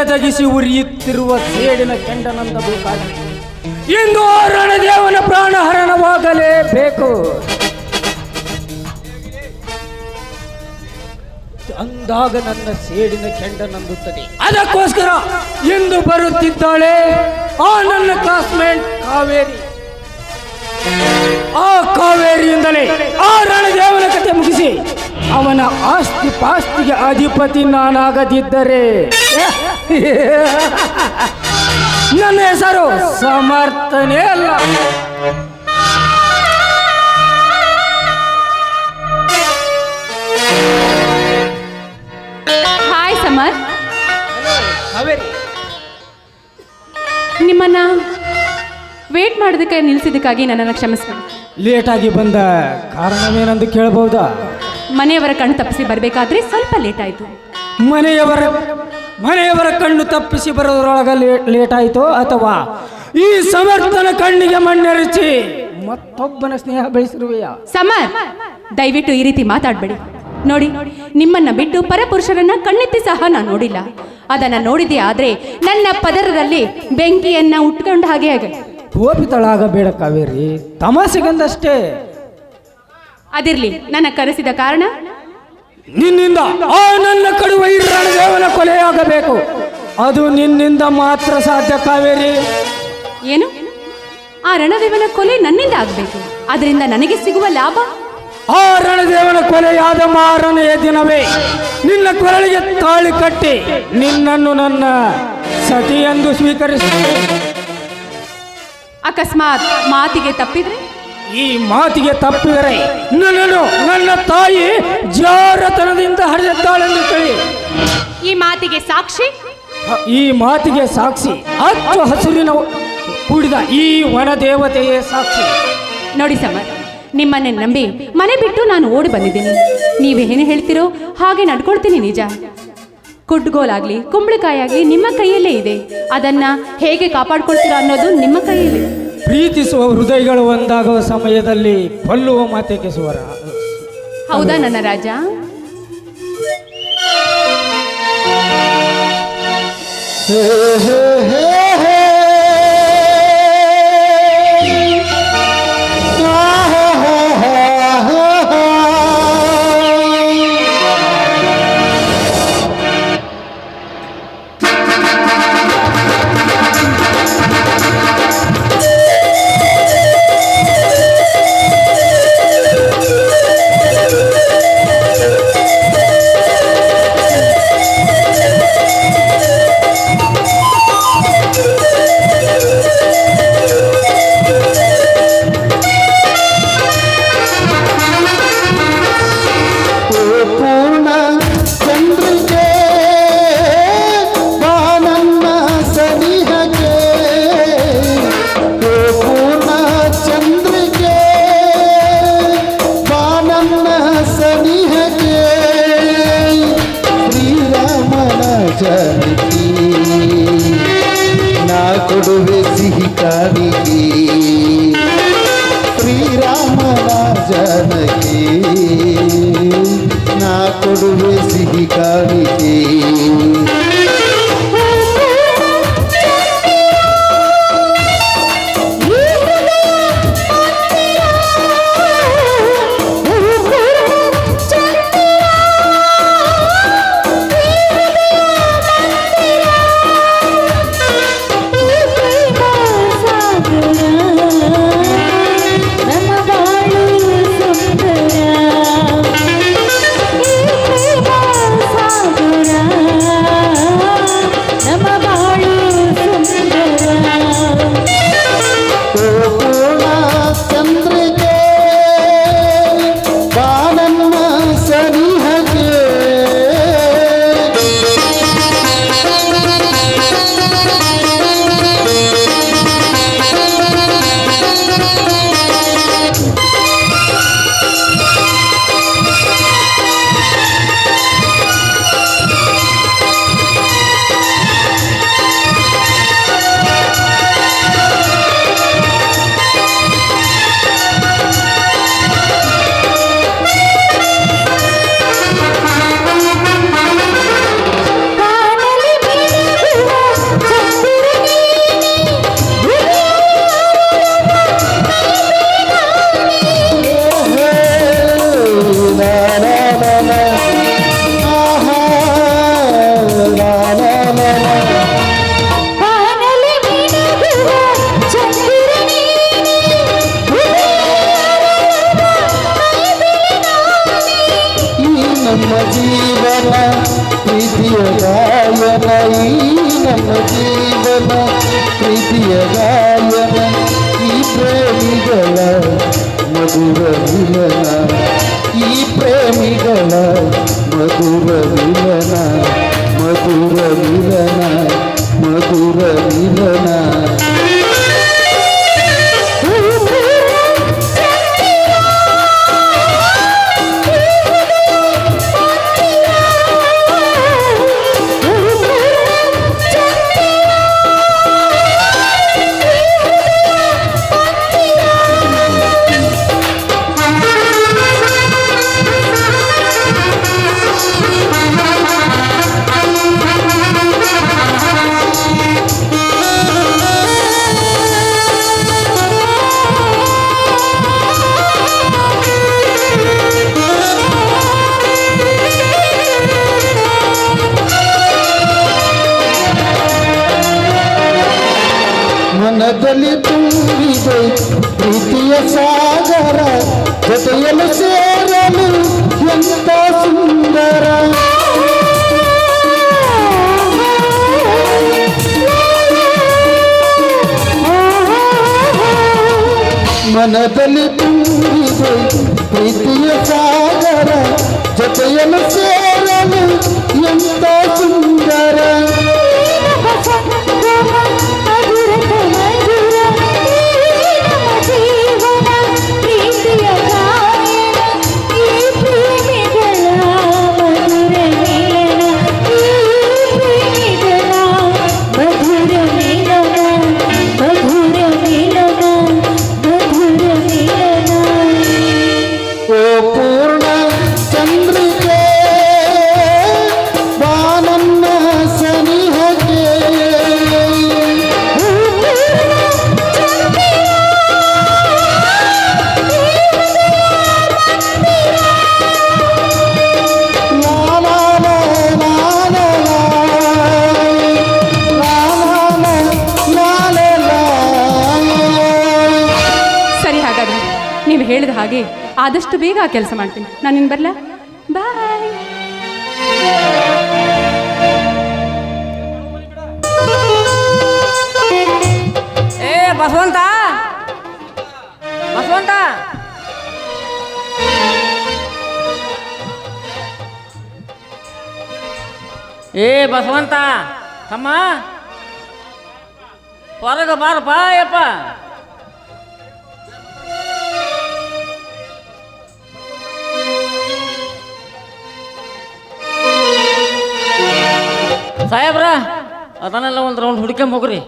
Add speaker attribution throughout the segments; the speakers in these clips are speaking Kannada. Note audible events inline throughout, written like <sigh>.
Speaker 1: ಹೊಟ್ಟೆಯಲ್ಲಿ ಉರಿಯುತ್ತಿರುವ ಸೇಡಿನ ಕೆಂಡನಂದ ಬೇಕಾಗಿ ಇಂದು ರಣದೇವನ ಪ್ರಾಣಹರಣವಾಗಲೇಬೇಕು ಅಂದಾಗ ನನ್ನ ಸೇಡಿನ ಕೆಂಡ ನಂದುತ್ತದೆ ಅದಕ್ಕೋಸ್ಕರ ಇಂದು ಬರುತ್ತಿದ್ದಾಳೆ ಆ ನನ್ನ ಕ್ಲಾಸ್ಮೇಟ್ ಕಾವೇರಿ. ಆ ಕಾವೇರಿಯಿಂದಲೇ ಆ ರಣದೇವನ ಕತೆ ಮುಗಿಸಿ ಅವನ ಆಸ್ತಿ ಪಾಸ್ತಿಗೆ ಅಧಿಪತಿ ನಾನಾಗದಿದ್ದರೆ. <laughs> ನನ್ನ ಹೆಸರು ಸಮರ್ಥನೆ ಅಲ್ಲ.
Speaker 2: Hi summer. ನಿಮ್ಮನ್ನ ವೇಟ್ ಮಾಡೋದಕ್ಕೆ ನಿಲ್ಸಿದ್ದಕ್ಕಾಗಿ ನನ್ನನ್ನು ಕ್ಷಮಿಸ್ಬಿಡಿ.
Speaker 1: ಲೇಟಾಗಿ ಬಂದ ಕಾರಣವೇನಂದು ಕೇಳಬಹುದಾ?
Speaker 2: ಮನೆಯವರ ಕಣ್ಣು ತಪ್ಪಿಸಿ ಬರಬೇಕಾದ್ರೆ ಸ್ವಲ್ಪ ಲೇಟ್ ಆಯಿತು.
Speaker 1: ಮನೆಯವರ ಮನೆಯವರ ಕಣ್ಣು ತಪ್ಪಿಸಿ ಬರೋದ್ರೊಳಗೆ ಲೇಟ್ ಲೇಟ್ ಆಯಿತು ಅಥವಾ ಈ ಸಮರ್ಥನ ಕಣ್ಣಿಗೆ ಮಣ್ಣೆರಚಿ ಮತ್ತೊಬ್ಬನ ಸ್ನೇಹ ಬೆಳೆಸಿರುವೆಯ?
Speaker 2: ಸಮರ್ ದಯವಿಟ್ಟು ಈ ರೀತಿ ಮಾತಾಡಬೇಡಿ. ನೋಡಿ ನಿಮ್ಮನ್ನ ಬಿಟ್ಟು ಪರಪುರುಷರನ್ನ ಕಣ್ಣೆತ್ತಿ ಸಹ ನಾನು ನೋಡಿಲ್ಲ. ಅದನ್ನ ನೋಡಿದೆ ಆದ್ರೆ ನನ್ನ ಪದರದಲ್ಲಿ ಬೆಂಕಿಯನ್ನ ಉಟ್ಕೊಂಡ ಹಾಗೆ ಆಗ.
Speaker 1: ಕೋಪಿತಳಾಗಬೇಡ ಕಾವೇರಿ ತಮಾಸೆಗಂದಷ್ಟೇ
Speaker 2: ಅದಿರ್ಲಿ ನನ್ನ ಕರೆಸಿದ ಕಾರಣ
Speaker 1: ನಿನ್ನಿಂದ ಆ ನನ್ನ ಕಡುವ ಈ ರಣದೇವನ ಕೊಲೆಯಾಗಬೇಕು. ಅದು ನಿನ್ನಿಂದ ಮಾತ್ರ ಸಾಧ್ಯ ಕಾವೇರಿ.
Speaker 2: ಏನು? ಆ ರಣದೇವನ ಕೊಲೆ ನನ್ನಿಂದ ಆಗಬೇಕು. ಅದರಿಂದ ನನಗೆ ಸಿಗುವ ಲಾಭ?
Speaker 1: ಆ ರಣದೇವನ ಕೊಲೆಯಾದ ಮಾರನೆಯ ದಿನವೇ ನಿನ್ನ ಕೊರಳಿಗೆ ತಾಳಿ ಕಟ್ಟಿ ನಿನ್ನನ್ನು ನನ್ನ ಸತಿ ಎಂದು ಸ್ವೀಕರಿಸ.
Speaker 2: ಅಕಸ್ಮಾತ್ ಮಾತಿಗೆ ತಪ್ಪಿದ್ರೆ?
Speaker 1: ಈ ಮಾತಿಗೆ ತಪ್ಪಿದರೆ ನನ್ನನ್ನು ನನ್ನ ತಾಯಿ ಜಾರತನದಿಂದ ಹರಿದಿದ್ದಾಳೆಂದು ಕೇಳಿ.
Speaker 2: ಈ ಮಾತಿಗೆ ಸಾಕ್ಷಿ?
Speaker 1: ಈ ಮಾತಿಗೆ ಸಾಕ್ಷಿ ಹಚ್ಚು ಹಸಿರಿನ ಕೂಡಿದ ಈ ವನದೇವತೆಯೇ ಸಾಕ್ಷಿ.
Speaker 2: ನೋಡಿ ಸಮರ್ ನಿಮ್ಮನ್ನೇ ನಂಬಿ ಮನೆ ಬಿಟ್ಟು ನಾನು ಓಡಿ ಬಂದಿದ್ದೀನಿ. ನೀವೇನು ಹೇಳ್ತಿರೋ ಹಾಗೆ ನಡ್ಕೊಳ್ತೀನಿ ನಿಜ. ಕುಡ್ಗೋಲಾಗ್ಲಿ ಕುಂಬಳಕಾಯಿ ಆಗಲಿ ನಿಮ್ಮ ಕೈಯಲ್ಲೇ ಇದೆ. ಅದನ್ನ ಹೇಗೆ ಕಾಪಾಡ್ಕೊಳ್ತೀರಾ ಅನ್ನೋದು ನಿಮ್ಮ ಕೈಯಲ್ಲಿ.
Speaker 1: ಪ್ರೀತಿಸುವ ಹೃದಯಗಳು ಒಂದಾಗುವ ಸಮಯದಲ್ಲಿ ಕೊಲ್ಲುವ ಮಾತೆಗೆ ಸ್ವರ
Speaker 2: ಹೌದಾ ನನ್ನ ರಾಜ?
Speaker 3: ಪೂರ್ಣ ಶ್ರೀರಾಮನ ಜನಕಿ ನಾ ಕೊಡುವೆ ಸಿಹಿ ಕಾಣಿಕೆ ಶ್ರೀರಾಮನ ಜನಕಿ ನಾ
Speaker 4: మధుర విలన ఈ ప్రేమిగల మధుర విలన
Speaker 3: మధుర జయము చేరను ఎంతో ಹಾಗೆ ಆದಷ್ಟು ಬೇಗ ಆ ಕೆಲಸ ಮಾಡ್ತೀನಿ. ನಾನು ಇನ್ನು ಬರಲಾ? ಬಾಯ್
Speaker 5: ಏ, ಬಸವಂತ! ಬಸವಂತ! ಏ, ಬಸವಂತ! ತಮ್ಮ! ಹೊರಗೆ ಬಾರಪ್ಪ ಯಪ್ಪ ಸಾಹೇಬ್ರ ಅದನ್ನೆಲ್ಲ ಒಂದು ರೌಂಡ್ ಹುಡ್ಕೊಂಡ್ ಹೋಗ್ರಿ.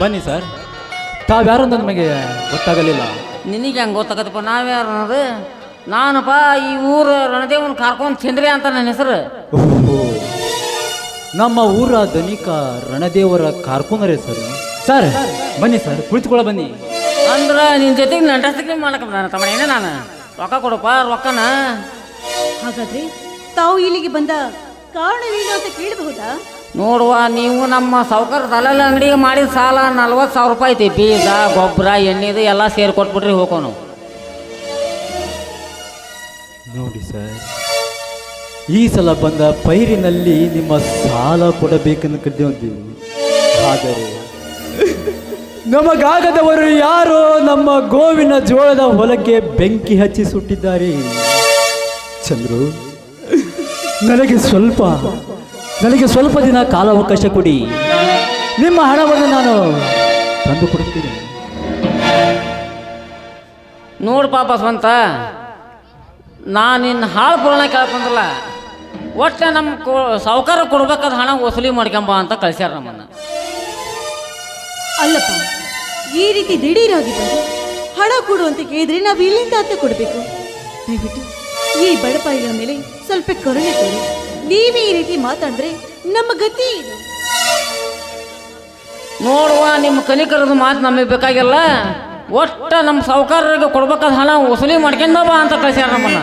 Speaker 6: ಬನ್ನಿ ಸರ್. ತಾವ್ಯಾರು ಅಂತ ನಮಗೆ ಗೊತ್ತಾಗಲಿಲ್ಲ.
Speaker 5: ನಿನಗೆ ಹೆಂಗೆ ಗೊತ್ತಾಗತ್ತಪ್ಪ ನಾವ್ಯಾರು ಅನ್ನೋದು? ನಾನಪ್ಪ ಈ ಊರು ರಣದೇವನ್ ಕರ್ಕೊಂಡು ತಿಂದ್ರಿ ಅಂತ ನನ್ನ ಹೆಸರು.
Speaker 6: ನಮ್ಮ ಊರ ಧನಿಕ ರಣದೇವರ ಕಾರ್ಕೊಂಡ್ರೆ ಸರ್. ಸರ್ ಬನ್ನಿ ಸರ್ ಕುಳಿತುಕೊಳ್ಳ ಬನ್ನಿ.
Speaker 5: ಅಂದ್ರೆ ನಿನ್ನ ಜೊತೆಗೆ ನಂಟಸ್ತಿಗೆ ಮಾಡಕ್ಕೆ ಬಂದಾನ ತಮ್ಮ ಏನೇ ನಾನು. ರೊಕ್ಕ ಕೊಡಪ್ಪ ರೊಕ್ಕನ.
Speaker 7: ಹಾಗಾದ್ರೆ ತಾವು ಇಲ್ಲಿಗೆ ಬಂದ ಕಾರಣವೇನು ಅಂತ ಕೇಳಬಹುದಾ?
Speaker 5: ನೋಡುವ ನೀವು ನಮ್ಮ ಸಾವುಕಾರ ದಲಾಲ ಅಂಗಡಿಗೆ ಮಾಡಿದ ಸಾಲ ನಲ್ವತ್ತು ಸಾವಿರ ರೂಪಾಯಿ ಐತಿ. ಬೀಜ ಗೊಬ್ಬರ ಎಣ್ಣೆದು ಎಲ್ಲ ಸೇರಿ ಕೊಟ್ಬಿಟ್ರಿ ಹೋಗೋನು.
Speaker 6: ನೋಡಿ ಸರ್ ಈ ಸಲ ಬಂದ ಪೈರಿನಲ್ಲಿ ನಿಮ್ಮ ಸಾಲ ಕೊಡಬೇಕೆಂದು ಹೊಂದಿದ್ದೀವಿ ಆದರೆ ನಮಗಾಗದವರು ಯಾರೋ ನಮ್ಮ ಗೋವಿನ ಜೋಳದ ಹೊಲಕ್ಕೆ ಬೆಂಕಿ ಹಚ್ಚಿ ಸುಟ್ಟಿದ್ದಾರೆ. ಚಂದ್ರು, ನನಗೆ ಸ್ವಲ್ಪ ನನಗೆ ಸ್ವಲ್ಪ ದಿನ ಕಾಲಾವಕಾಶ ಕೊಡಿ. ನಿಮ್ಮ ಹಣವನ್ನು ನಾನು ತಂದು ಕೊಡುತ್ತೇನೆ.
Speaker 5: ನೋಡು ಪಾಪ ಸ್ವಂತ ನಾನು ನಿನ್ನ ಹಾಳು ಪೂರ್ಣ ಕೇಳ್ಕೊಂಡ್ರಲ್ಲ, ಒಟ್ಟು ನಮ್ಮ ಕೊ, ಸಾವುಕಾರ ಕೊಡ್ಬೇಕಾದ ಹಣ ವಸೂಲಿ ಮಾಡ್ಕೊಂಬ ಅಂತ ಕಳ್ಸ್ಯಾರ ನಮ್ಮನ್ನು.
Speaker 7: ಅಲ್ಲಪ್ಪ ಈ ರೀತಿ ದಿಢೀರಾಗಿ ಬಂದು ಹಣ ಕೊಡು ಅಂತ ಕೇಳಿದ್ರೆ ನಾವು ಇಲ್ಲಿಂದ ಅಂತ ಕೊಡಬೇಕು. ದಯವಿಟ್ಟು ಈ ಬಡಪಾಯಿಗಳ ಮೇಲೆ ಸ್ವಲ್ಪ ಕರುಣೆ ತೋರಿ ನೀವೇ ಈ ರೀತಿ ಮಾತಾಡಿದ್ರೆ ನಮ್ಮ ಗತಿ ಇದು
Speaker 5: ನೋಡುವ ನಿಮ್ಮ ಕಲಿಕರದ ಮಾತು ನಮಗೆ ಬೇಕಾಗಿಲ್ಲ. ಒಟ್ಟ ನಮ್ಮ ಸಾವುಕಾರರಿಗೆ ಕೊಡ್ಬೇಕಾದ ಹಣ ವಸೂಲಿ ಮಾಡ್ಕೊಂಡ ಬಾ ಅಂತ ಕಳಿಸ್ಯಾರ ನಮ್ಮನ್ನ.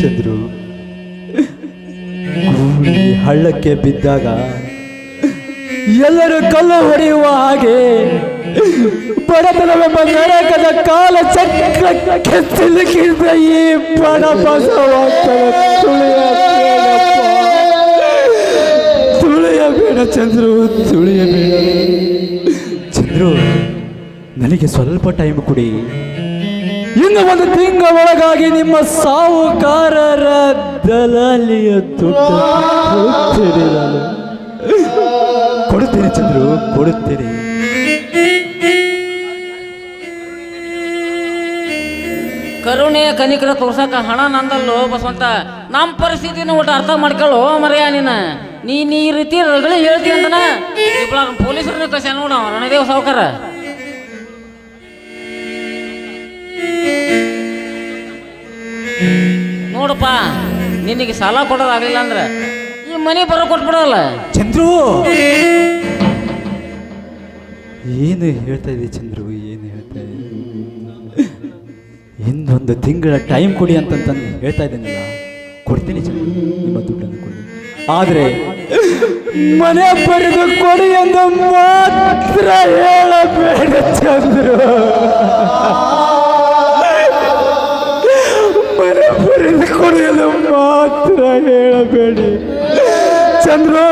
Speaker 6: ಚಂದ್ರು ಹಳ್ಳಕ್ಕೆ ಬಿದ್ದಾಗ ಎಲ್ಲರೂ ಕಲ್ಲು ಹೊಡೆಯುವ ಹಾಗೆ ಬಡತನವೆಂಬ ನರಕದ ಕಾಲ ಚಕ್ರ ಸಿಲುಕಿದ ಈ ಬಡ ಬಸವಾಗ್ತದ ತುಳಿಯಬೇಡ ಚಂದ್ರು ತುಳಿಯಬೇಡ ಚಂದ್ರು, ನನಗೆ ಸ್ವಲ್ಪ ಟೈಮ್ ಕೊಡಿ. ಇನ್ನು ಒಂದು ತಿಂಗಳ ಒಳಗಾಗಿ ನಿಮ್ಮ ಸಾಹುಕಾರರ ದಲಾಲಿಯ ದುಡ್ಡು ಕೊಡುತ್ತೇನೆ ಚಂದ್ರು, ಕೊಡುತ್ತೇನೆ.
Speaker 5: ಕರುಣೆ ಕನಿಕರ ತೋರ್ಸಕ ಹಣ ನಂದಲ್ಲೋ ಬಸವಂತ ನಮ್ಮ ಪರಿಸ್ಥಿತಿನ ಒಟ್ಟು ಅರ್ಥ ಮಾಡ್ಕೊಳ್ಳೋ ಮರೆಯ ನೀನ? ನೀ ಈ ರೀತಿ ರಗಳಿ ಹೇಳ್ತಿ ಅಂತನ ಪೊಲೀಸರನ್ನ ಕಸ ನೋಡ ರಣದೇವ್ ಸಾವುಕಾರ. ನೋಡಪ್ಪ, ನಿನಗೆ ಸಾಲ ಕೊಡೋದಾಗಲಿಲ್ಲ ಅಂದ್ರೆ ಮನೆ ಬರೋ ಕೊಟ್ಬಿಡಲ್ಲ?
Speaker 6: ಚಂದ್ರು! ಏನು ಹೇಳ್ತಾ ಇದೆ ಚಂದ್ರು? ಏನು ಹೇಳ್ತಾ ಇದೆ ಇನ್ನೊಂದು ತಿಂಗಳ ಟೈಮ್ ಕೊಡಿ ಅಂತಂತಂದು ಹೇಳ್ತಾ ಇದ್ದೀನಲ್ಲ? ಕೊಡ್ತೀನಿ ಚಂದ್ರು, ನಿಮ್ಮ ದುಡ್ಡನ್ನು ಕೊಡಿ. ಆದರೆ ಮನೆ ಬರೆದು ಕೊಡಿ ಎಂದು ಮಾತ್ರ ಹೇಳಬೇಡ ಚಂದ್ರು. ಮನೆ ಬರೆದು ಕೊಡಿ ಎಂದು ಮಾತ್ರ ಹೇಳಬೇಡಿ. ಚಂದ್ರು.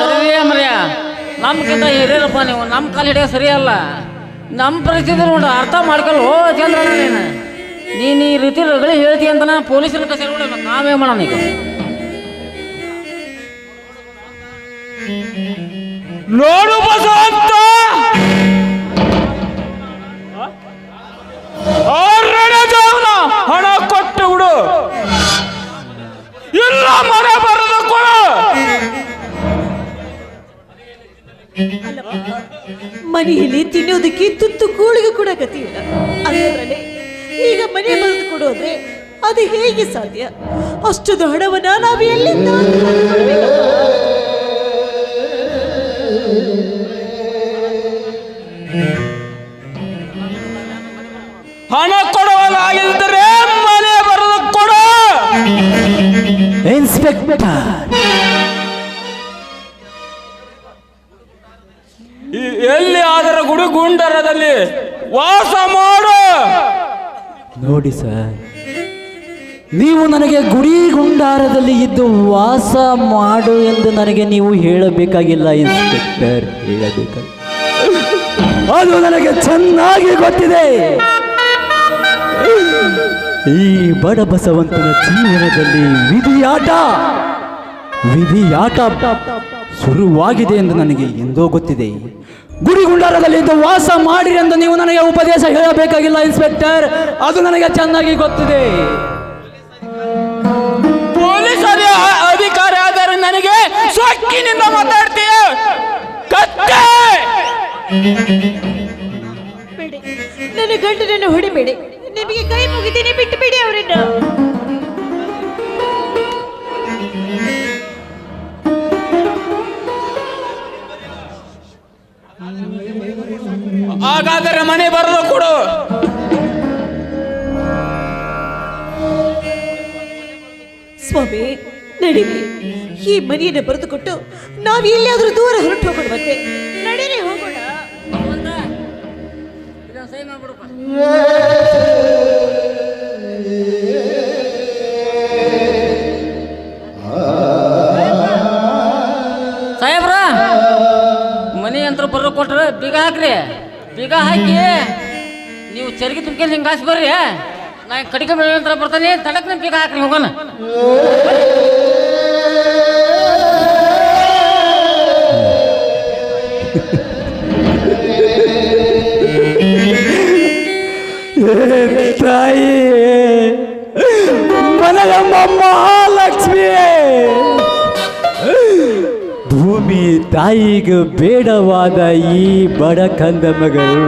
Speaker 5: ಸರಿಯೇ ಮರ್ಯ? ನಮ್ಗಿಂತ ಹಿರಿಯರಪ್ಪ ನೀವು ನಮ್ಮ ಕಾಲು ಹಿಡಿಯೋ ಸರಿಯಲ್ಲ. ನಮ್ಮ ಪರಿಸ್ಥಿತಿ ನೋಡ ಅರ್ಥ ಮಾಡ್ಕೊಳ್ಳೋ ಚಂದ್ರ ನೀನು. ನೀನು ಈ ರೀತಿ ರಗಳಿ ಹೇಳ್ತಿ ಅಂತ ನಾ ಪೊಲೀಸರ ನೋಡ ನಾವೇ ಮಾಡೋಣ ಈಗ.
Speaker 1: ನೋಡು ಬಸವಂತ. ಇಲ್ಲ ಮರ ಬರೆದು ಕೊಡ
Speaker 7: ಮನೆಯಲ್ಲಿ ತಿನ್ನೋದಕ್ಕೆ ತುತ್ತು ಕೂಳಿಗೆ ಕೂಡ ಗತಿ ಇಲ್ಲ. ಅದರಲ್ಲಿ ಈಗ ಮನೆ ಬರೆದು ಕೊಡೋದ್ರೆ ಅದು ಹೇಗೆ ಸಾಧ್ಯ? ಅಷ್ಟೊಂದು ಹಣವನ್ನ ನಾವು ಎಲ್ಲಿಂದ?
Speaker 1: ಹಣ ಈ- ಎಲ್ಲಿ ಆದರ ಗುಡಿ ಗುಂಡರದಲ್ಲಿ ವಾಸ ಮಾಡು.
Speaker 6: ನೋಡಿ ಸರ್, ನೀವು ನನಗೆ ಗುಡಿ ಗುಂಡಾರದಲ್ಲಿ ಇದ್ದು ವಾಸ ಮಾಡು ಎಂದು ನನಗೆ ನೀವು ಹೇಳಬೇಕಾಗಿಲ್ಲ, ಇನ್ಸ್ಪೆಕ್ಟರ್. ಹೇಳಬೇಕು ಅದು ನನಗೆ ಚೆನ್ನಾಗಿ ಗೊತ್ತಿದೆ. ಈ ಬಡ ಬಸವಂತನ ಜೀವನದಲ್ಲಿ ವಿಧಿಯಾಟ ವಿಧಿಯಾಟ ಶುರುವಾಗಿದೆ ಎಂದು ನನಗೆ ಎಂದೋ ಗೊತ್ತಿದೆ. ಗುಡಿ ಗುಂಡಾರದಲ್ಲಿ ಇದ್ದು ವಾಸ ಮಾಡಿರಿ ಎಂದು ನೀವು ನನಗೆ ಉಪದೇಶ ಹೇಳಬೇಕಾಗಿಲ್ಲ ಇನ್ಸ್ಪೆಕ್ಟರ್. ಅದು ನನಗೆ ಚೆನ್ನಾಗಿ ಗೊತ್ತಿದೆ.
Speaker 1: ಪೊಲೀಸ್ ಅಧಿಕಾರ ಆದರೆ ನನಗೆ ಸೊಕ್ಕಿನಿಂದ ಮಾತಾಡ್ತೀಯ? ಕತ್ತೆ!
Speaker 7: ಬೇಡಿ. ನನ್ನ ಗಂಡನನ್ನು ಹೊಡಿಬೇಡಿ. ಮುಗಿತೀನಿ ಬಿಟ್ಟು ಬಿಡಿ ಅವರನ್ನ.
Speaker 1: ಹಾಗಾದರೆ ಮನೆ ಬರಲು ಕೊಡು.
Speaker 7: ಸ್ವಾಮಿ ನಡೀರಿ. ಈ ಮನೆಯನ್ನು ಬರೆದುಕೊಟ್ಟು ನಾವು ಎಲ್ಲಿಯಾದ್ರೂ ದೂರ ಹೊರಟು ಹೋಗೋಣ. ಮತ್ತೆ ನಡೀರಿ ಹೋಗೋಣ
Speaker 5: ಹಾಕ್ರಿ. ಬೀಗ ಹಾಕಿ. ನೀವು ಚರಿಗೆ ತುಂಬ್ಕೊಂಡು ಹಿಂಗೆ ಹಾಸಿ ಬರ್ರಿ. ನಾ ಕಡಿಕೆ ಬೆಳೆ ಬರ್ತಾನೆ. ಬರ್ತಾನೆ ತಡಕ್ನ ಬೀಗ ಹಾಕ್ರಿ ಹೋಗೋಣ.
Speaker 6: ತಾಯಿ ಮನಗಮ್ಮ ಮಹಾಲಕ್ಷ್ಮಿ. ಭೂಮಿ ತಾಯಿಗೆ ಬೇಡವಾದ ಈ ಬಡ ಕಂದ ಮಗಳು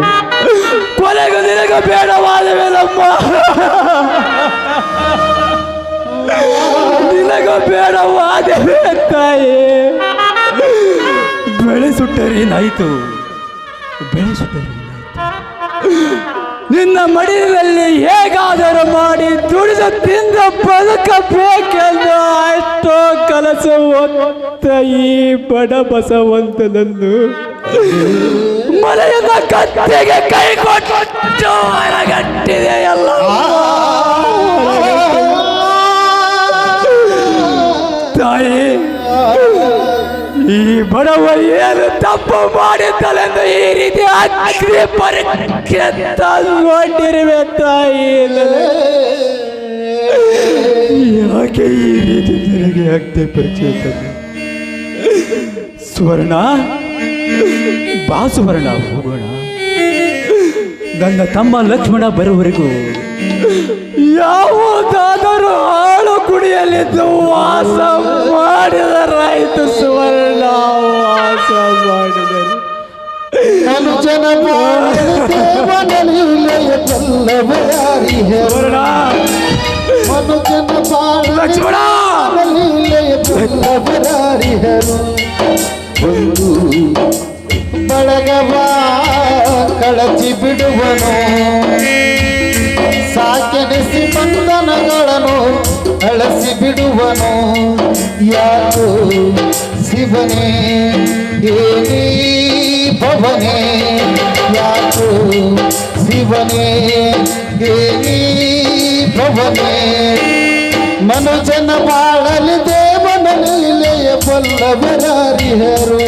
Speaker 6: ಕೊನೆಗೂ ನಿನಗೆ ಬೇಡವಾದವೇನಮ್ಮ ನಿನಗ ಬೇಡವಾದವೇ ತಾಯಿ. ಬೆಳೆ ಸುಟ್ಟರೇನಾಯಿತು ಬೆಳೆ ಸುಟ್ಟರೇನಾಯ್ತು ನಿನ್ನ ಮಡಿಲಲ್ಲಿ ಹೇಗಾದರೂ ಮಾಡಿ ದುಡಿದು ಪದಕ ಬದುಕಬೇಕೆಂದು ಅಷ್ಟೋ ಕಲಸು ಹೊತ್ತ ಈ ಬಡ ಬಸವಂತನನ್ನು. ಮನೆಯನ್ನ ಕತ್ತೆಗೆ ಕೈ ಕೊಟ್ಟು ಹೊರಗಟ್ಟಿದೆಯಲ್ಲ ತಾಯಿ ಈ ಬಡವ ಏನು ತಪ್ಪು ಮಾಡಿದ್ದಲೆಂದು ಈ ರೀತಿ ಅಗ್ನಿ ಪರೀಕ್ಷೆ ನೋಡಿರುವೆ ತಾಯಿ ಯಾಕೆ ಈ ರೀತಿ ನನಗೆ ಅಗ್ನಿ ತಂದೆ ಸುವರ್ಣ, ಬಾ ಸುವರ್ಣ, ಹೋಗೋಣ. ನನ್ನ ತಮ್ಮ ಲಕ್ಷ್ಮಣ ಬರುವವರೆಗೂ ಯಾವುದಾದರೂ ಹಾಳು ಕುಡಿಯಲಿದ್ದು ವಾಸ ಮಾಡಿದರಾಯಿತು ಸುವರ್ಣ ವಾಸ ಮಾಡಿದರು
Speaker 3: ಮನುಜನ ದೇವನಲೀಲೆಯ ಬಲ್ಲವರಾರಿಹರು
Speaker 6: ಸುವರ್ಣ
Speaker 3: ಮನುಜನ
Speaker 6: ಲಕ್ಷ್ಮಣ
Speaker 3: ಬಾಳಲೀಲೆಯ ಬಲ್ಲವರಾರಿಹರು ಒಂದು ಬಳಗವ ಕಳಚಿ ಬಿಡುವನು ಸಾಕೆನಿಸಿ ಬಂಧನಗಳನ್ನು ಅಳಸಿ ಬಿಡುವನು ಯಾರು? ಶಿವನೇ ದೇವಿ ಭವನೇ? ಯಾರು? ಶಿವನೇ ದೇವಿ ಭವನೇ? ಮನುಜನ ಬಾಳಲಿ ದೇವನ ಲೀಲೆಯ ಬಲ್ಲವರಾರಿಹರು